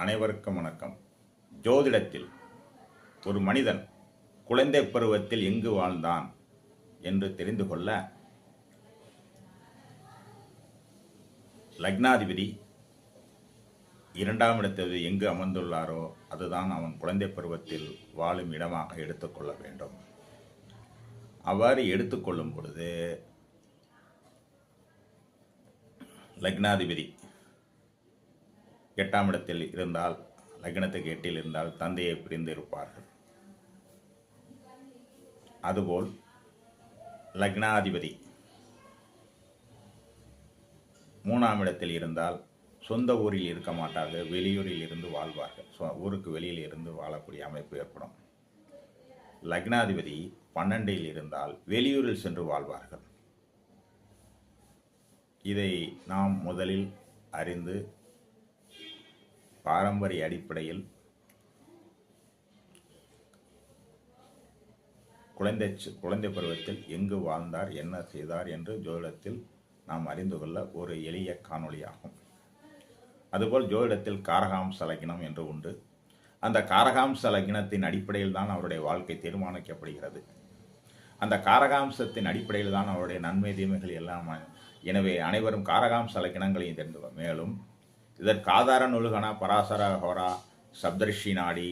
அனைவருக்கும் வணக்கம். ஜோதிடத்தில் ஒரு மனிதன் குழந்தை பருவத்தில் எங்கு வாழ்ந்தான் என்று தெரிந்து கொள்ள லக்னாதிபதி இரண்டாம் இடத்தில் எங்கு அமர்ந்துள்ளாரோ அதுதான் அவன் குழந்தை பருவத்தில் வாழும் இடமாக எடுத்துக்கொள்ள வேண்டும். அவ்வாறு எடுத்துக்கொள்ளும் பொழுது லக்னாதிபதி எட்டாம் இடத்தில் இருந்தால் லக்னத்துக்கு எட்டில் இருந்தால் தந்தையை பிரிந்து இருப்பார்கள் அதுபோல் லக்னாதிபதி மூணாம் இடத்தில் இருந்தால் சொந்த ஊரில் இருக்க மாட்டார்கள் வெளியூரில் இருந்து வாழ்வார்கள். ஸோ ஊருக்கு வெளியில் இருந்து வாழக்கூடிய அமைப்பு ஏற்படும். லக்னாதிபதி பன்னெண்டில் இருந்தால் வெளியூரில் சென்று வாழ்வார்கள். இதை நாம் முதலில் அறிந்து பாரம்பரிய அடிப்படையில் குழந்தை குழந்தை பருவத்தில் எங்கு வாழ்ந்தார் என்ன செய்தார் என்று ஜோதிடத்தில் நாம் அறிந்து கொள்ள ஒரு எளிய காணொளியாகும். அதுபோல் ஜோதிடத்தில் காரகாம்ச லக்கினம் என்று உண்டு. அந்த காரகாம்ச லக்கினத்தின் அடிப்படையில் தான் அவருடைய வாழ்க்கை தீர்மானிக்கப்படுகிறது. அந்த காரகாம்சத்தின் அடிப்படையில் தான் அவருடைய நன்மை தீமைகள் எல்லாம் எனவே அனைவரும் காரகாம்ச லக்கினங்களையும் தெரிந்து மேலும் இதற்கு ஆதார நூல்கன பராசர ஹோரா சப்தர்ஷி நாடி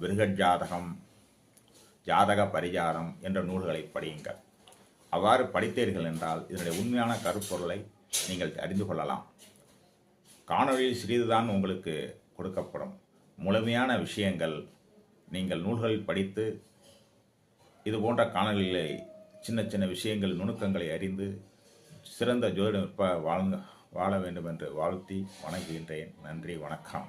விருகட் ஜாதகம் ஜாதக பரிகாரம் என்ற நூல்களை படியுங்கள். அவ்வாறு படித்தீர்கள் என்றால் இதனுடைய உண்மையான கருப்பொருளை நீங்கள் அறிந்து கொள்ளலாம். காணொளியில் சிறிதுதான் உங்களுக்கு கொடுக்கப்படும். முழுமையான விஷயங்கள் நீங்கள் நூல்களில் படித்து இது போன்ற காணொலிகளை சின்ன சின்ன விஷயங்கள் நுணுக்கங்களை அறிந்து சிறந்த ஜோதிடம் வாழ்ந்து வாழ வேண்டும் என்று வாழ்த்தி வணங்குகின்றேன். நன்றி வணக்கம்.